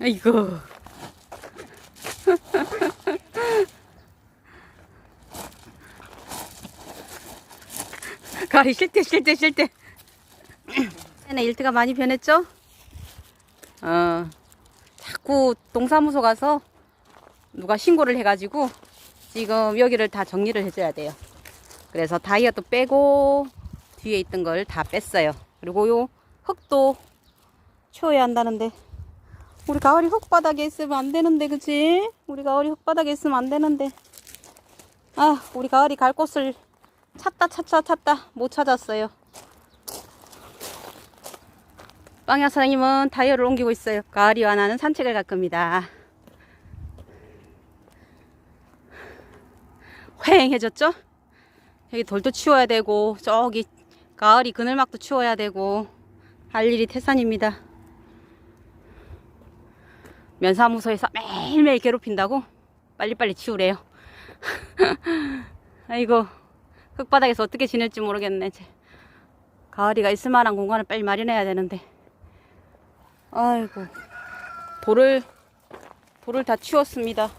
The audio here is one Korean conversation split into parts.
아이고. 가리 쉴 때 쉴 때 쉴 때. 네, 일트가 많이 변했죠? 어, 자꾸 동사무소 가서 누가 신고를 해가지고 지금 여기를 다 정리를 해줘야 돼요. 그래서 다이어도 빼고 뒤에 있던 걸 다 뺐어요. 그리고 요 흙도 치워야 한다는데 우리 가을이 흙바닥에 있으면 안 되는데 그치? 우리 가을이 흙바닥에 있으면 안 되는데 아 우리 가을이 갈 곳을 찾다 찾다 찾다 못 찾았어요. 빵야 사장님은 타이어를 옮기고 있어요. 가을이와 나는 산책을 갈 겁니다. 휑해졌죠? 여기 돌도 치워야 되고 저기 가을이 그늘막도 치워야 되고 할 일이 태산입니다. 면사무소에서 매일매일 괴롭힌다고 빨리빨리 치우래요. 아이고 흙바닥에서 어떻게 지낼지 모르겠네. 제. 가을이가 있을 만한 공간을 빨리 마련해야 되는데. 아이고 돌을 돌을 다 치웠습니다.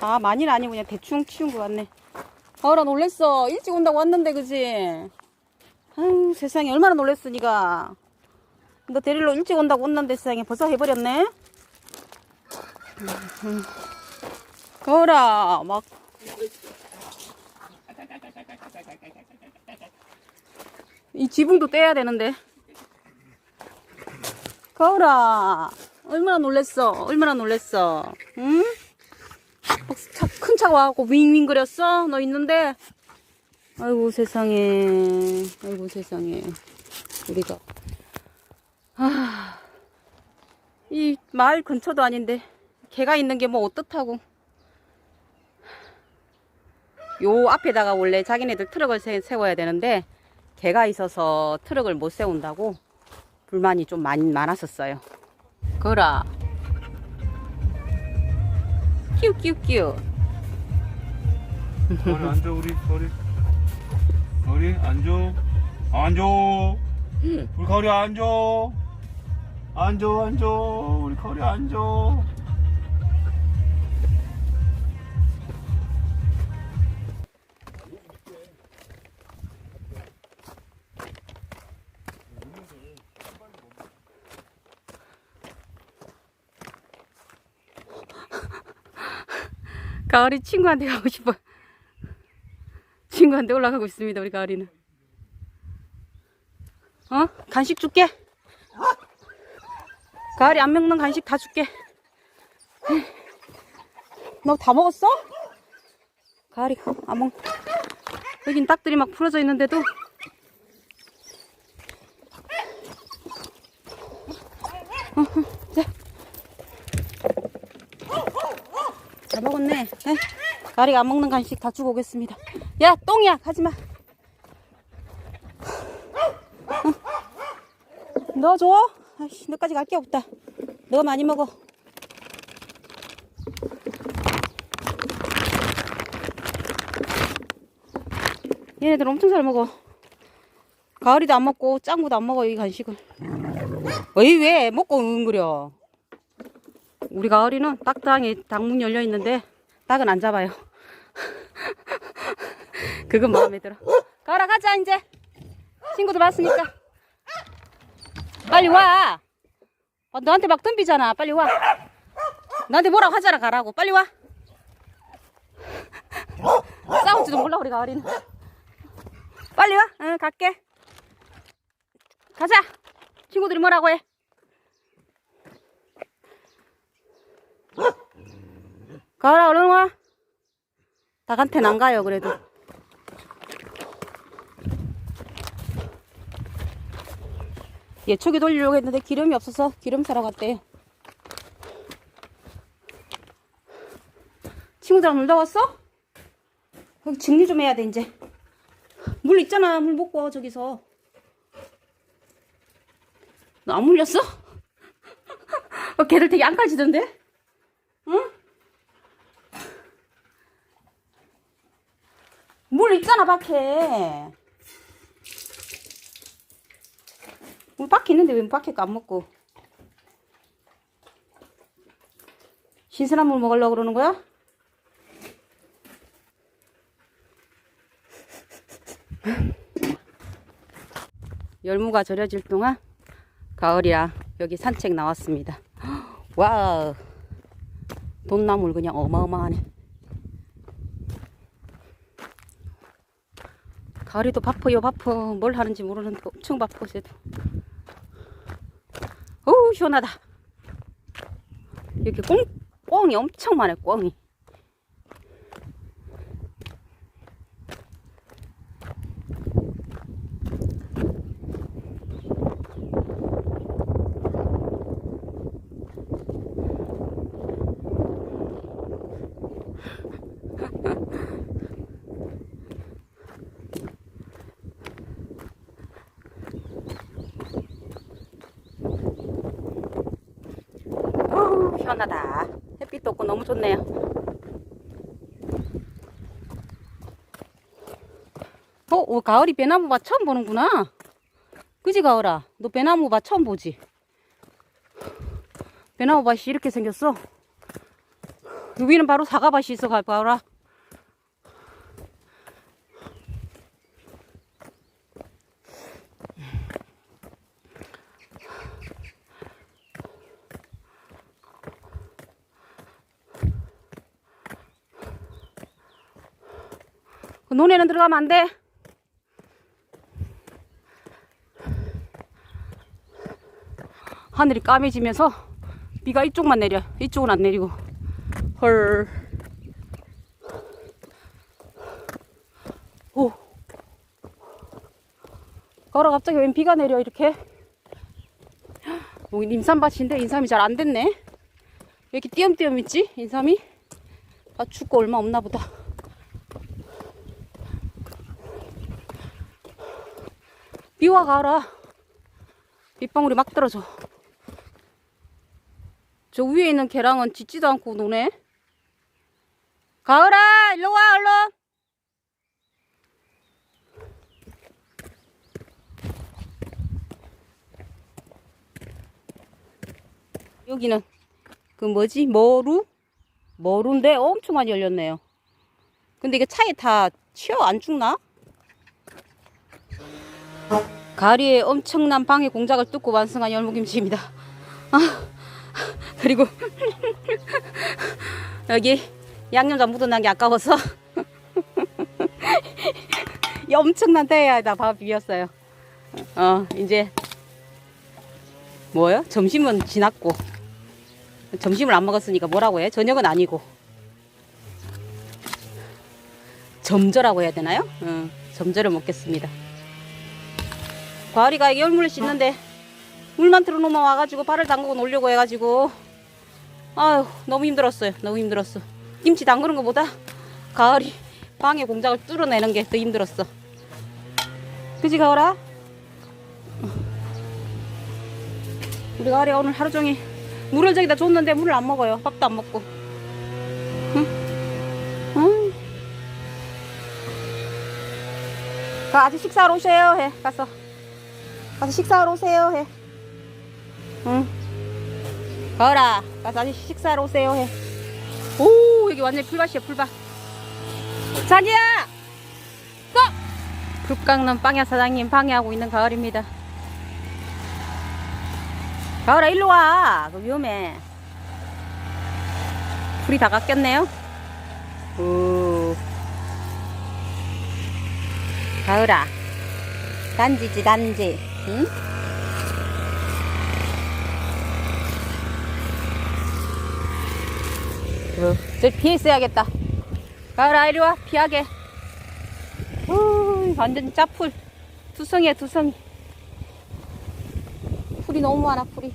아 많이는 아니고 그냥 대충 치운 것 같네. 가을아 놀랬어. 일찍 온다고 왔는데 그지? 아유 세상에 얼마나 놀랬어 니가. 너 데리러 일찍 온다고 온는데 세상에 벌써 해버렸네. 음. 가을아 막이 지붕도 떼야 되는데. 가을아, 얼마나 놀랬어? 얼마나 놀랬어? 응? 차, 큰 차가 와갖고 윙윙 거렸어? 너 있는데? 아이고 세상에, 아이고 세상에. 우리가. 아, 이 마을 근처도 아닌데, 개가 있는 게 뭐 어떻다고. 요 앞에다가 원래 자기네들 트럭을 세, 세워야 되는데, 개가 있어서 트럭을 못 세운다고 불만이 좀 많이 많았었어요. 거라. 끼우끼우끼우. 거리 앉아 우리 거리 거리 앉아 앉아 우리 거리 앉아 앉아 앉아 우리 거리 앉아 가을이 친구한테 가고 싶어. 친구한테 올라가고 있습니다, 우리 가을이는. 어? 간식 줄게. 가을이 안 먹는 간식 다 줄게. 너 다 먹었어? 가을이 안 먹. 여긴 딱들이 막 풀어져 있는데도. 어, 어, 다 먹었네. 에? 가리가 안 먹는 간식 다 주고 오겠습니다. 야, 똥이야. 가지 마. 어? 너 줘? 아이씨, 너까지 갈 게 없다. 너 많이 먹어. 얘네들 엄청 잘 먹어. 가을이도 안 먹고 짱구도 안 먹어 이 간식을. 어이 왜 먹고 응그려? 우리 가을이는 딱당에 당문 열려 있는데 닭은 안 잡아요. 그건 마음에 들어. 가라 가자 이제. 친구들 왔으니까. 빨리 와. 어, 너한테 막 덤비잖아. 빨리 와. 나한테 뭐라고 하잖아 가라고. 빨리 와. 싸울지도 몰라 우리 가을이는. 빨리 와. 응 갈게. 가자. 친구들이 뭐라고 해? 가라 얼른 와. 닭한테는 안 가요 그래도. 예초기 돌리려고 했는데 기름이 없어서 기름 사러 갔대요. 친구들랑 놀다 왔어? 여기 정리 좀 해야 돼 이제. 물 있잖아 물 먹고 와 저기서. 너 안 물렸어? 어, 걔들 되게 안 가지던데? 응? 물 있잖아 밖에 물 밖에 있는데 왜 밖에 거 안 먹고 신선한 물 먹으려고 그러는 거야? 열무가 절여질 동안 가을이라 여기 산책 나왔습니다. 와우. 돈나물 그냥 어마어마하네. 가을이도 바빠요, 바빠. 뭘 하는지 모르는데 엄청 바빠, 쟤도. 어우, 시원하다. 여기 꽁, 꽁이 엄청 많아요, 꽁이. 어우, 시원하다. 햇빛도 없고 너무 좋네요. 어, 어, 가을이 배나무밭 처음 보는구나. 그지, 가을아? 너 배나무밭 처음 보지? 배나무밭이 이렇게 생겼어. 여기는 바로 사과밭이 있어, 가- 가을아. 논에는 들어가면 안 돼. 하늘이 까매지면서 비가 이쪽만 내려. 이쪽은 안 내리고. 헐. 오. 걸어 갑자기 웬 비가 내려 이렇게. 여기 인삼밭인데 인삼이 잘 안 됐네. 왜 이렇게 띄엄띄엄 있지? 인삼이? 아 죽고 얼마 없나 보다. 비와 가라. 빗방울이 막 떨어져. 저 위에 있는 개랑은 짖지도 않고 노네. 가을아, 일로 와, 얼른. 여기는 그 뭐지? 머루? 머루인데 엄청 많이 열렸네요. 근데 이게 차에 다 치여 안 죽나? 가리의 엄청난 방해 공작을 뚫고 완성한 열무김치입니다. 아, 그리고 여기 양념장 묻어난 게 아까워서 이 엄청난 대야에다 밥 비웠어요. 어 이제 뭐요? 점심은 지났고 점심을 안 먹었으니까 뭐라고 해? 저녁은 아니고 점저라고 해야 되나요? 응, 점저를 먹겠습니다. 과리가 열물을 씻는데 물만 틀어놓으면 와가지고 발을 담그고 놀려고 해가지고. 아유 너무 힘들었어요. 너무 힘들었어. 김치 담그는 것보다 가을이 방에 공작을 뚫어내는 게 더 힘들었어. 그지 가을아? 우리 가을이가 오늘 하루 종일 물을 저기다 줬는데 물을 안 먹어요. 밥도 안 먹고. 응? 응? 가 아직 식사하러 오세요. 해 가서 가서 식사하러 오세요 해. 응. 가을아, 가서 아직 식사하러 오세요 해. 오, 여기 완전 풀밭이야, 풀밭. 자기야! 또! 북강남 빵야 사장님 방해하고 있는 가을입니다. 가을아, 일로 와. 그 위험해. 풀이 다 깎였네요. 오. 가을아. 단지지, 단지. 응? 어, 저 피해 있어야겠다. 가을아, 이리 와. 피하게. 우, 완전 짜풀. 두성이야, 두성이. 풀이 너무 많아, 풀이.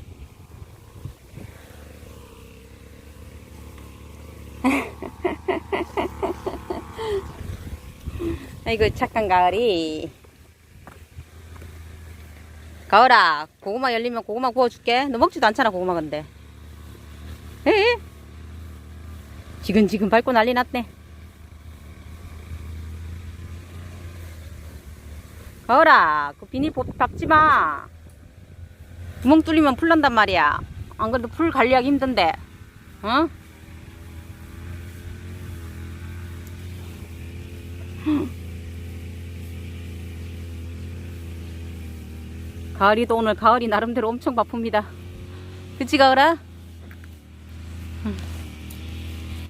아이고, 착한 가을이. 가오라 고구마 열리면 고구마 구워줄게. 너 먹지도 않잖아 고구마 근데. 에이? 지금 지금 밟고 난리 났네. 가오라 그 비닐 박지마. 구멍 뚫리면 풀 난단 말이야. 안 그래도 풀 관리하기 힘든데. 응? 가을이도 오늘 가을이 나름대로 엄청 바쁩니다. 그치 가을아? 응.